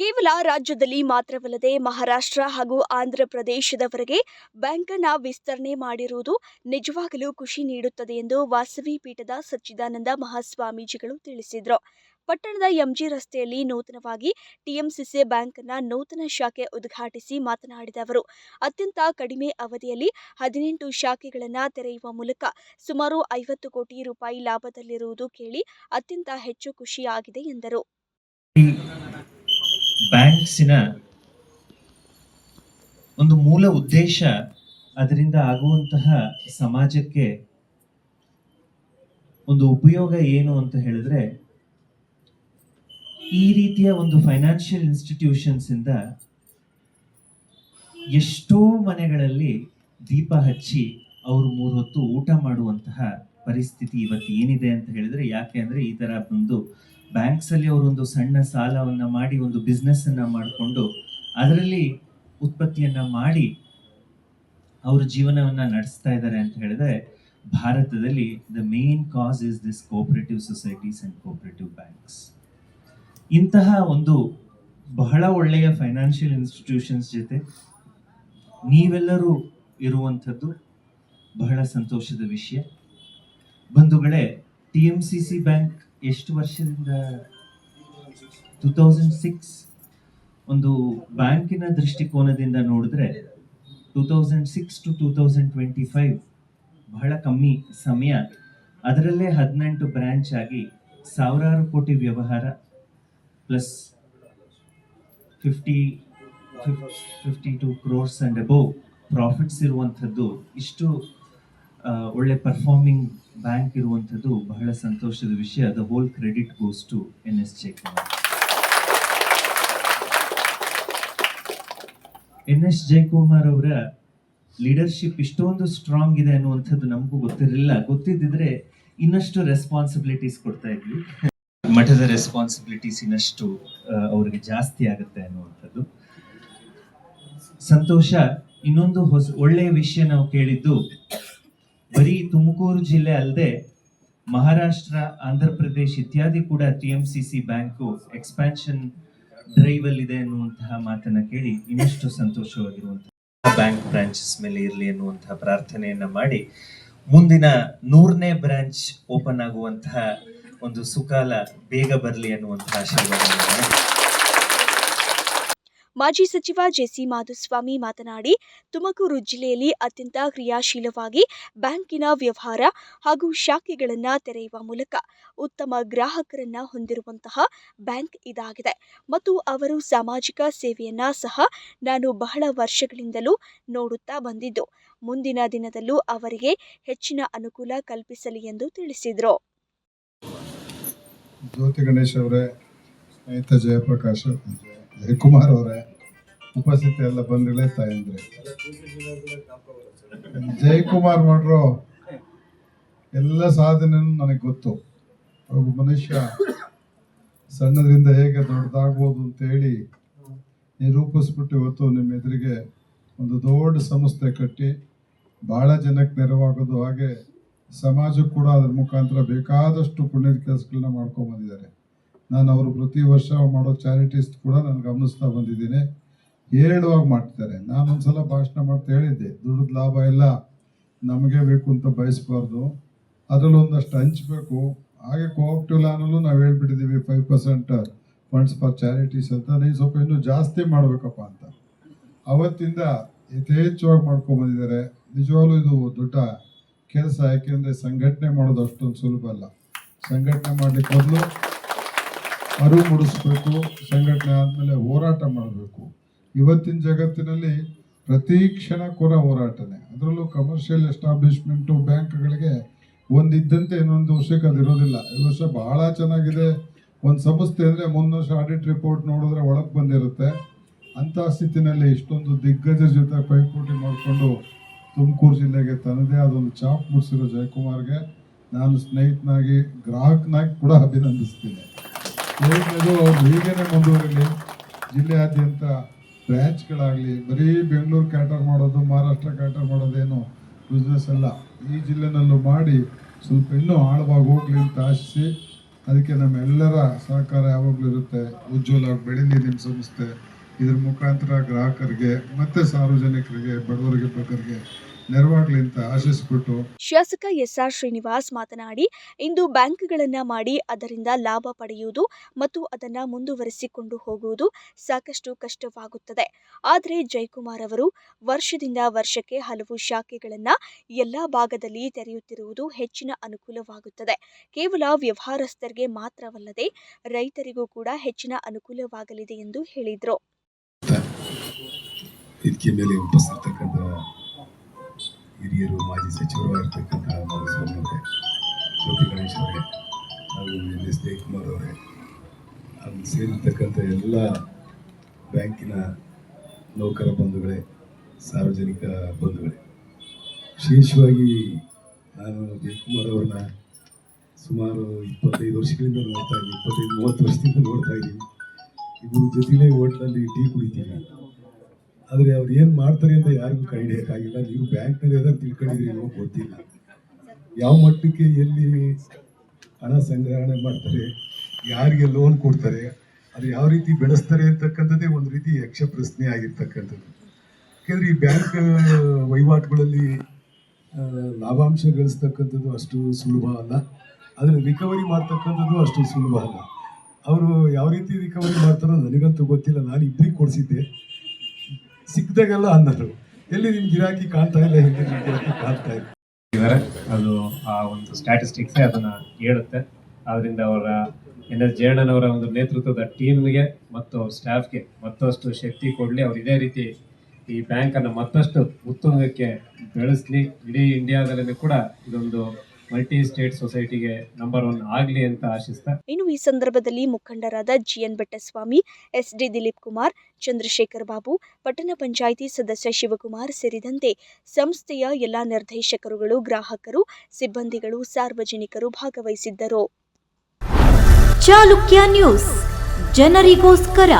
ಕೇವಲ ರಾಜ್ಯದಲ್ಲಿ ಮಾತ್ರವಲ್ಲದೆ ಮಹಾರಾಷ್ಟ್ರ ಹಾಗೂ ಆಂಧ್ರ ಪ್ರದೇಶದವರೆಗೆ ವಿಸ್ತರಣೆ ಮಾಡಿರುವುದು ನಿಜವಾಗಲೂ ಖುಷಿ ನೀಡುತ್ತದೆ ಎಂದು ವಾಸವಿ ಪೀಠದ ಸಚ್ಚಿದಾನಂದ ಮಹಾಸ್ವಾಮೀಜಿಗಳು ತಿಳಿಸಿದರು. ಪಟ್ಟಣದ ಎಂಜಿ ರಸ್ತೆಯಲ್ಲಿ ನೂತನವಾಗಿ ಟಿಎಂಸಿಸಿ ಬ್ಯಾಂಕ್ನ ನೂತನ ಶಾಖೆ ಉದ್ಘಾಟಿಸಿ ಮಾತನಾಡಿದ ಅವರು, ಅತ್ಯಂತ ಕಡಿಮೆ ಅವಧಿಯಲ್ಲಿ ಹದಿನೆಂಟು ಶಾಖೆಗಳನ್ನು ತೆರೆಯುವ ಮೂಲಕ ಸುಮಾರು ಐವತ್ತು ಕೋಟಿ ರೂಪಾಯಿ ಲಾಭದಲ್ಲಿರುವುದು ಕೇಳಿ ಅತ್ಯಂತ ಹೆಚ್ಚು ಖುಷಿಯಾಗಿದೆ ಎಂದರು. ಬ್ಯಾಂಕ್ಸಿನ ಒಂದು ಮೂಲ ಉದ್ದೇಶ ಅದರಿಂದ ಆಗುವಂತಹ ಸಮಾಜಕ್ಕೆ ಒಂದು ಉಪಯೋಗ ಏನು ಅಂತ ಹೇಳಿದ್ರೆ, ಈ ರೀತಿಯ ಒಂದು ಫೈನಾನ್ಷಿಯಲ್ ಇನ್ಸ್ಟಿಟ್ಯೂಷನ್ಸ್ ಇಂದ ಎಷ್ಟೋ ಮನೆಗಳಲ್ಲಿ ದೀಪ ಹಚ್ಚಿ ಅವರು ಮೂರು ಹೊತ್ತು ಊಟ ಮಾಡುವಂತಹ ಪರಿಸ್ಥಿತಿ ಇವತ್ತು ಏನಿದೆ ಅಂತ ಹೇಳಿದ್ರೆ, ಯಾಕೆ ಅಂದ್ರೆ ಈ ತರ ಒಂದು ಬ್ಯಾಂಕ್ಸ್ ಅಲ್ಲಿ ಅವರೊಂದು ಸಣ್ಣ ಸಾಲವನ್ನ ಮಾಡಿ, ಒಂದು ಬಿಸ್ನೆಸ್ ಅನ್ನ ಮಾಡಿಕೊಂಡು ಅದರಲ್ಲಿ ಉತ್ಪತ್ತಿಯನ್ನ ಮಾಡಿ ಅವರು ಜೀವನವನ್ನ ನಡೆಸ್ತಾ ಇದ್ದಾರೆ ಅಂತ ಹೇಳಿದ್ರೆ, ಭಾರತದಲ್ಲಿ the main cause is this cooperative societies and cooperative banks ಇಂತಹ ಒಂದು ಬಹಳ ಒಳ್ಳೆಯ ಫೈನಾನ್ಷಿಯಲ್ ಇನ್ಸ್ಟಿಟ್ಯೂಷನ್ಸ್ ಜೊತೆ ನೀವೆಲ್ಲರೂ ಇರುವಂಥದ್ದು ಬಹಳ ಸಂತೋಷದ ವಿಷಯ. ಬಂಧುಗಳೇ T M C C bank ಎಷ್ಟು ವರ್ಷದಿಂದ? ಟೂ ತೌಸಂಡ್ ಸಿಕ್ಸ್ ಒಂದು ಬ್ಯಾಂಕಿನ ದೃಷ್ಟಿಕೋನದಿಂದ ನೋಡಿದ್ರೆ two thousand six to two thousand twenty five ಬಹಳ ಕಮ್ಮಿ ಸಮಯ. ಅದರಲ್ಲೇ ಹದಿನೆಂಟು ಬ್ರ್ಯಾಂಚ್ ಆಗಿ ಸಾವಿರಾರು ಕೋಟಿ ವ್ಯವಹಾರ plus fifty fifty two crores and above profits ಇರುವಂಥದ್ದು ಇಷ್ಟು ಒಳ್ಳೆ ಪರ್ಫಾರ್ಮಿಂಗ್ ಬ್ಯಾಂಕ್ ಇರುವಂಥದ್ದು ಬಹಳ ಸಂತೋಷದ ವಿಷಯ. The whole credit goes to N S Jayakumar N S Jayakumar ಅವರ ಲೀಡರ್ಶಿಪ್ ಇಷ್ಟೊಂದು ಸ್ಟ್ರಾಂಗ್ ಇದೆ ಅನ್ನುವಂಥದ್ದು ನಮಗೂ ಗೊತ್ತಿರಲಿಲ್ಲ. ಗೊತ್ತಿದ್ದಿದ್ರೆ ಇನ್ನಷ್ಟು ರೆಸ್ಪಾನ್ಸಿಬಿಲಿಟೀಸ್ ಕೊಡ್ತಾ ಇದ್ವಿ. ಮಠದ ರೆಸ್ಪಾನ್ಸಿಬಿಲಿಟೀಸ್ ಇನ್ನಷ್ಟು ಅವರಿಗೆ ಜಾಸ್ತಿ ಆಗುತ್ತೆ ಅನ್ನುವಂಥದ್ದು. ಸಂತೋಷ, ಇನ್ನೊಂದು ಹೊಸ ಒಳ್ಳೆಯ ವಿಷಯ ನಾವು ಕೇಳಿದ್ದು, ಬರೀ ತುಮಕೂರು ಜಿಲ್ಲೆ ಅಲ್ಲದೆ ಮಹಾರಾಷ್ಟ್ರ ಆಂಧ್ರ ಪ್ರದೇಶ್ ಇತ್ಯಾದಿ ಕೂಡ T M C C bank expansion drive ಅಲ್ಲಿ ಇದೆ ಅನ್ನುವಂತಹ ಮಾತನ್ನ ಕೇಳಿ ಇನ್ನಷ್ಟು ಸಂತೋಷವಾಗಿರುವಂತಹ ಬ್ಯಾಂಕ್ ಬ್ರಾಂಚಸ್ ಮೇಲೆ ಇರಲಿ ಅನ್ನುವಂತಹ ಪ್ರಾರ್ಥನೆಯನ್ನ ಮಾಡಿ ಮುಂದಿನ ನೂರನೇ ಬ್ರಾಂಚ್ ಓಪನ್ ಆಗುವಂತಹ ಒಂದು ಸುಕಾಲ ಬೇಗ ಬರಲಿ ಅನ್ನುವಂತಹ ಆಶೀರ್ವಾದ ಮಾಜಿ ಸಚಿವ ಜೆಸಿ ಮಾಧುಸ್ವಾಮಿ ಮಾತನಾಡಿ, ತುಮಕೂರು ಜಿಲ್ಲೆಯಲ್ಲಿ ಅತ್ಯಂತ ಕ್ರಿಯಾಶೀಲವಾಗಿ ಬ್ಯಾಂಕಿನ ವ್ಯವಹಾರ ಹಾಗೂ ಶಾಖೆಗಳನ್ನು ತೆರೆಯುವ ಮೂಲಕ ಉತ್ತಮ ಗ್ರಾಹಕರನ್ನು ಹೊಂದಿರುವಂತಹ ಬ್ಯಾಂಕ್ ಇದಾಗಿದೆ. ಮತ್ತು ಅವರು ಸಾಮಾಜಿಕ ಸೇವೆಯನ್ನು ಸಹ ನಾನು ಬಹಳ ವರ್ಷಗಳಿಂದಲೂ ನೋಡುತ್ತಾ ಬಂದಿದ್ದು. ಮುಂದಿನ ದಿನದಲ್ಲೂ ಅವರಿಗೆ ಹೆಚ್ಚಿನ ಅನುಕೂಲ ಕಲ್ಪಿಸಲಿ ಎಂದು ತಿಳಿಸಿದರು. ಜ್ಯೋತಿ ಗಣೇಶ್ ಅವರೇ ಜಯಪ್ರಕಾಶ್ ಜಯಕುಮಾರ್ ಅವರೇ, ಉಪಸ್ಥಿತಿ ಎಲ್ಲ ಬಂದಿಲ್ಲ ತಾಯಂದ್ರೆ. ಜಯಕುಮಾರ್ ಮಾಡ್ರು ಎಲ್ಲ ಸಾಧನೆನೂ ನನಗೆ ಗೊತ್ತು. ಒಬ್ಬ ಮನುಷ್ಯ ಸಣ್ಣದ್ರಿಂದ ಹೇಗೆ ದೊಡ್ಡದಾಗ್ಬೋದು ಅಂತ ಹೇಳಿ ನಿರೂಪಿಸ್ಬಿಟ್ಟು ಇವತ್ತು ನಿಮ್ಮ ಎದುರಿಗೆ ಒಂದು ದೊಡ್ಡ ಸಂಸ್ಥೆ ಕಟ್ಟಿ ಭಾಳ ಜನಕ್ಕೆ ನೆರವಾಗೋದು ಹಾಗೆ ಸಮಾಜಕ್ಕೆ ಕೂಡ ಅದ್ರ ಮುಖಾಂತರ ಬೇಕಾದಷ್ಟು ಪುಣ್ಯದ ಕೆಲಸಗಳನ್ನ ಮಾಡ್ಕೊಂಡ್ ಬಂದಿದ್ದಾರೆ. ನಾನು ಅವರು ಪ್ರತಿ ವರ್ಷ ಮಾಡೋ ಚಾರಿಟೀಸ್ ಕೂಡ ನಾನು ಗಮನಿಸ್ತಾ ಬಂದಿದ್ದೀನಿ. ಹೇಳುವಾಗ ಮಾಡ್ತಾರೆ ನಾನು ಒಂದ್ಸಲ ಭಾಷಣ ಮಾಡ್ತಾ ಹೇಳಿದ್ದೆ. ದುಡ್ಡದ ಲಾಭ ಎಲ್ಲ ನಮಗೆ ಬೇಕು ಅಂತ ಬಯಸಬಾರ್ದು. ಅದರಲ್ಲಿ ಒಂದಷ್ಟು ಹಂಚಬೇಕು ಹಾಗೆ ಕೋಆಪ್ಟಿವ್ ಲಾನಲ್ಲೂ ನಾವು ಹೇಳ್ಬಿಟ್ಟಿದ್ದೀವಿ five percent funds for charities ಅಂತ. ನೀವು ಸ್ವಲ್ಪ ಇನ್ನೂ ಜಾಸ್ತಿ ಮಾಡಬೇಕಪ್ಪ ಅಂತ. ಅವತ್ತಿಂದ ಯಥೇಚ್ಛವಾಗಿ ಮಾಡ್ಕೊಂಬಂದಿದ್ದಾರೆ ನಿಜವಾಗ್ಲೂ ಇದು ದೊಡ್ಡ ಕೆಲಸ. ಯಾಕೆಂದರೆ ಸಂಘಟನೆ ಮಾಡೋದು ಅಷ್ಟೊಂದು ಸುಲಭ ಅಲ್ಲ. ಸಂಘಟನೆ ಮಾಡಲಿಕ್ಕೆ ಮೊದಲು ಅರಿವು ಮೂಡಿಸ್ಬೇಕು, ಸಂಘಟನೆ ಆದಮೇಲೆ ಹೋರಾಟ ಮಾಡಬೇಕು. ಇವತ್ತಿನ ಜಗತ್ತಿನಲ್ಲಿ ಪ್ರತಿ ಕ್ಷಣ ಕೂಡ ಹೋರಾಟನೆ. ಅದರಲ್ಲೂ ಕಮರ್ಷಿಯಲ್ ಎಸ್ಟಾಬ್ಲಿಷ್ಮೆಂಟು ಬ್ಯಾಂಕ್ಗಳಿಗೆ ಒಂದಿದ್ದಂತೆ ಇನ್ನೊಂದು ವರ್ಷಕ್ಕೆ ಅದು ಇರೋದಿಲ್ಲ. ಈ ವರ್ಷ ಬಹಳ ಚೆನ್ನಾಗಿದೆ. ಒಂದು ಸಂಸ್ಥೆ ಅಂದರೆ ಮೊನ್ನೆ ವರ್ಷ ಆಡಿಟ್ ರಿಪೋರ್ಟ್ ನೋಡಿದ್ರೆ ಒಳಗೆ ಬಂದಿರುತ್ತೆ. ಅಂಥ ಸ್ಥಿತಿನಲ್ಲಿ ಇಷ್ಟೊಂದು ದಿಗ್ಗಜ ಜೊತೆ ಪೈಪೋಟಿ ಮಾಡಿಕೊಂಡು ತುಮಕೂರು ಜಿಲ್ಲೆಗೆ ತನ್ನದೇ ಅದೊಂದು ಚಾಪ್ ಮುಡಿಸಿರೋ ಜಯಕುಮಾರ್ಗೆ ನಾನು ಸ್ನೇಹಿತನಾಗಿ, ಗ್ರಾಹಕನಾಗಿ ಕೂಡ ಅಭಿನಂದಿಸ್ತೀನಿ. ಅವ್ರು ಹೀಗೇನೆ ಮುಂದುವರಿಲಿ ಜಿಲ್ಲೆಯಾದ್ಯಂತ ಬ್ರ್ಯಾಂಚ್ಗಳಾಗಲಿ ಬರೀ ಬೆಂಗಳೂರು ಕ್ಯಾಟರ್ ಮಾಡೋದು, ಮಹಾರಾಷ್ಟ್ರ ಕ್ಯಾಟರ್ ಮಾಡೋದೇನು ಬಿಸ್ನೆಸ್ ಅಲ್ಲ. ಈ ಜಿಲ್ಲೆನಲ್ಲೂ ಮಾಡಿ ಸ್ವಲ್ಪ ಇನ್ನೂ ಆಳವಾಗಿ ಹೋಗ್ಲಿ ಅಂತ ಆಶಿಸಿ, ಅದಕ್ಕೆ ನಮ್ಮೆಲ್ಲರ ಸಹಕಾರ ಯಾವಾಗಲೂ ಇರುತ್ತೆ. ಉಜ್ವಲ ಬೆಳೀಲಿ ನಿಮ್ಮ ಸಂಸ್ಥೆ, ಇದ್ರ ಮುಖಾಂತರ ಗ್ರಾಹಕರಿಗೆ, ಮತ್ತು ಸಾರ್ವಜನಿಕರಿಗೆ, ಬಡವರಿಗೆ ಬಗ್ಗರಿಗೆ ಆಶಿಸ್ಬಿಟ್ಟು ಶಾಸಕ ಎಸ್ಆರ್ ಶ್ರೀನಿವಾಸ್ ಮಾತನಾಡಿ ಇಂದು ಬ್ಯಾಂಕ್ಗಳನ್ನ ಮಾಡಿ ಅದರಿಂದ ಲಾಭ ಪಡೆಯುವುದು ಮತ್ತು ಅದನ್ನ ಮುಂದುವರಿಸಿಕೊಂಡು ಹೋಗುವುದು ಸಾಕಷ್ಟು ಕಷ್ಟವಾಗುತ್ತದೆ. ಆದರೆ ಜಯಕುಮಾರ್ ಅವರು ವರ್ಷದಿಂದ ವರ್ಷಕ್ಕೆ ಹಲವು ಶಾಖೆಗಳನ್ನ ಎಲ್ಲಾ ಭಾಗದಲ್ಲಿ ತೆರೆಯುತ್ತಿರುವುದು ಹೆಚ್ಚಿನ ಅನುಕೂಲವಾಗುತ್ತದೆ. ಕೇವಲ ವ್ಯವಹಾರಸ್ಥರಿಗೆ ಮಾತ್ರವಲ್ಲದೆ ರೈತರಿಗೂ ಕೂಡ ಹೆಚ್ಚಿನ ಅನುಕೂಲವಾಗಲಿದೆ ಎಂದು ಹೇಳಿದರು. ಇದಕ್ಕೆ ಮೇಲೆ ಉಪಸ್ಥಿತಕ್ಕಂಥ ಹಿರಿಯರು, ಮಾಜಿ ಸಚಿವರು ಆಗಿರ್ತಕ್ಕಂಥ ಮಾಧುಸ್ವಾಮಿ ಅವರೇ ಜ್ಯೋತಿ ಗಣೇಶ್ ಅವರೇ, ಹಾಗೂ ಎನ್ ಎಸ್ ಜಯಕುಮಾರ್ ಅವರೇ ಅಲ್ಲಿ ಸೇರಿರ್ತಕ್ಕಂಥ ಎಲ್ಲ ಬ್ಯಾಂಕಿನ ನೌಕರ ಬಂಧುಗಳೇ, ಸಾರ್ವಜನಿಕ ಬಂಧುಗಳೇ. ವಿಶೇಷವಾಗಿ ನಾನು ಜಯಕುಮಾರ್ ಅವ್ರನ್ನ ಸುಮಾರು ಇಪ್ಪತ್ತೈದು ವರ್ಷಗಳಿಂದ ನೋಡ್ತಾ ಇದ್ದೀನಿ, ಇಪ್ಪತ್ತೈದು, ಮೂವತ್ತು ವರ್ಷದಿಂದ ನೋಡ್ತಾ ಇದ್ದೀನಿ. ಇಬ್ಬರು ಜೊತೆಲೇ ಹೋಟ್ಲಲ್ಲಿ ಟೀ ಕುಡಿತೀವಿ. ಆದರೆ ಅವ್ರು ಏನು ಮಾಡ್ತಾರೆ ಅಂತ ಯಾರಿಗೂ ಕೈ ಹಿಡಿಯೋಕ್ಕಾಗಿಲ್ಲ ನೀವು ಬ್ಯಾಂಕ್ನಲ್ಲಿ ಏನಾದ್ರು ತಿಳ್ಕೊಂಡಿದ್ರಿ ಗೊತ್ತಿಲ್ಲ. ಯಾವ ಮಟ್ಟಕ್ಕೆ ಎಲ್ಲಿ ಹಣ ಸಂಗ್ರಹಣೆ ಮಾಡ್ತಾರೆ, ಯಾರಿಗೆ ಲೋನ್ ಕೊಡ್ತಾರೆ, ಅದು ಯಾವ ರೀತಿ ಬೆಳೆಸ್ತಾರೆ ಅಂತಕ್ಕಂಥದ್ದೇ ಒಂದು ರೀತಿ ಯಕ್ಷ ಪ್ರಶ್ನೆ ಆಗಿರ್ತಕ್ಕಂಥದ್ದು. ಯಾಕೆಂದರೆ ಈ ಬ್ಯಾಂಕ್ ವಹಿವಾಟುಗಳಲ್ಲಿ ಲಾಭಾಂಶ ಗಳಿಸ್ತಕ್ಕಂಥದ್ದು ಅಷ್ಟು ಸುಲಭ ಅಲ್ಲ. ಆದರೆ ರಿಕವರಿ ಮಾಡ್ತಕ್ಕಂಥದ್ದು ಅಷ್ಟು ಸುಲಭ ಅಲ್ಲ. ಅವರು ಯಾವ ರೀತಿ ರಿಕವರಿ ಮಾಡ್ತಾರೋ ನನಗಂತೂ ಗೊತ್ತಿಲ್ಲ. ನಾನು ಇಬ್ಬರಿಗೆ ಕೊಡಿಸಿದ್ದೆ. ಸಿಕ್ಕಿದಾಗೆಲ್ಲ ಅನ್ನೋದು ಎಲ್ಲಿ ನಿಮ್ ಗಿರಾಕಿ ಕಾಣ್ತಾ ಇಲ್ಲ, ಎಲ್ಲಿ ನಿಮ್ ಗಿರಾಕಿ ಕಾಣ್ತಾ ಇಲ್ಲ? ಅದು ಆ ಒಂದು ಸ್ಟ್ಯಾಟಿಸ್ಟಿಕ್ಸೇ ಅದನ್ನ ಹೇಳುತ್ತೆ. ಅದರಿಂದ ಅವರ ಎನ್ ಎಸ್ ಜಯಣ್ಣನವರ ಒಂದು ನೇತೃತ್ವದ ಟೀಮ್ಗೆ ಮತ್ತು ಅವ್ರ ಸ್ಟಾಫ್ಗೆ ಮತ್ತಷ್ಟು ಶಕ್ತಿ ಕೊಡಲಿ. ಅವ್ರು ಇದೇ ರೀತಿ ಈ ಬ್ಯಾಂಕನ್ನು ಮತ್ತಷ್ಟು ಉತ್ತುಂಗಕ್ಕೆ ಬೆಳೆಸಲಿ. ಇಡೀ ಇಂಡಿಯಾದಲ್ಲಿ ಕೂಡ ಇದೊಂದು ಮಲ್ಟಿ ಸ್ಟೇಟ್ ಸೊಸೈಟಿಗೆ ನಂಬರ್ ಒನ್ ಆಗಲಿ ಅಂತ ಆಶಿಸ್ತಾ. ಇನ್ನು ಈ ಸಂದರ್ಭದಲ್ಲಿ ಮುಖಂಡರಾದ ಜಿಎನ್ ಬೆಟ್ಟಸ್ವಾಮಿ ಎಸ್ಡಿ ದಿಲೀಪ್ ಕುಮಾರ್, ಚಂದ್ರಶೇಖರ್ ಬಾಬು, ಪಟ್ಟಣ ಪಂಚಾಯಿತಿ ಸದಸ್ಯ ಶಿವಕುಮಾರ್ ಸೇರಿದಂತೆ ಸಂಸ್ಥೆಯ ಎಲ್ಲಾ ನಿರ್ದೇಶಕರುಗಳು, ಗ್ರಾಹಕರು, ಸಿಬ್ಬಂದಿಗಳು, ಸಾರ್ವಜನಿಕರು ಭಾಗವಹಿಸಿದ್ದರು. ಚಾಲುಕ್ಯ ನ್ಯೂಸ್. ಜನರಿಗೋಸ್ಕರ.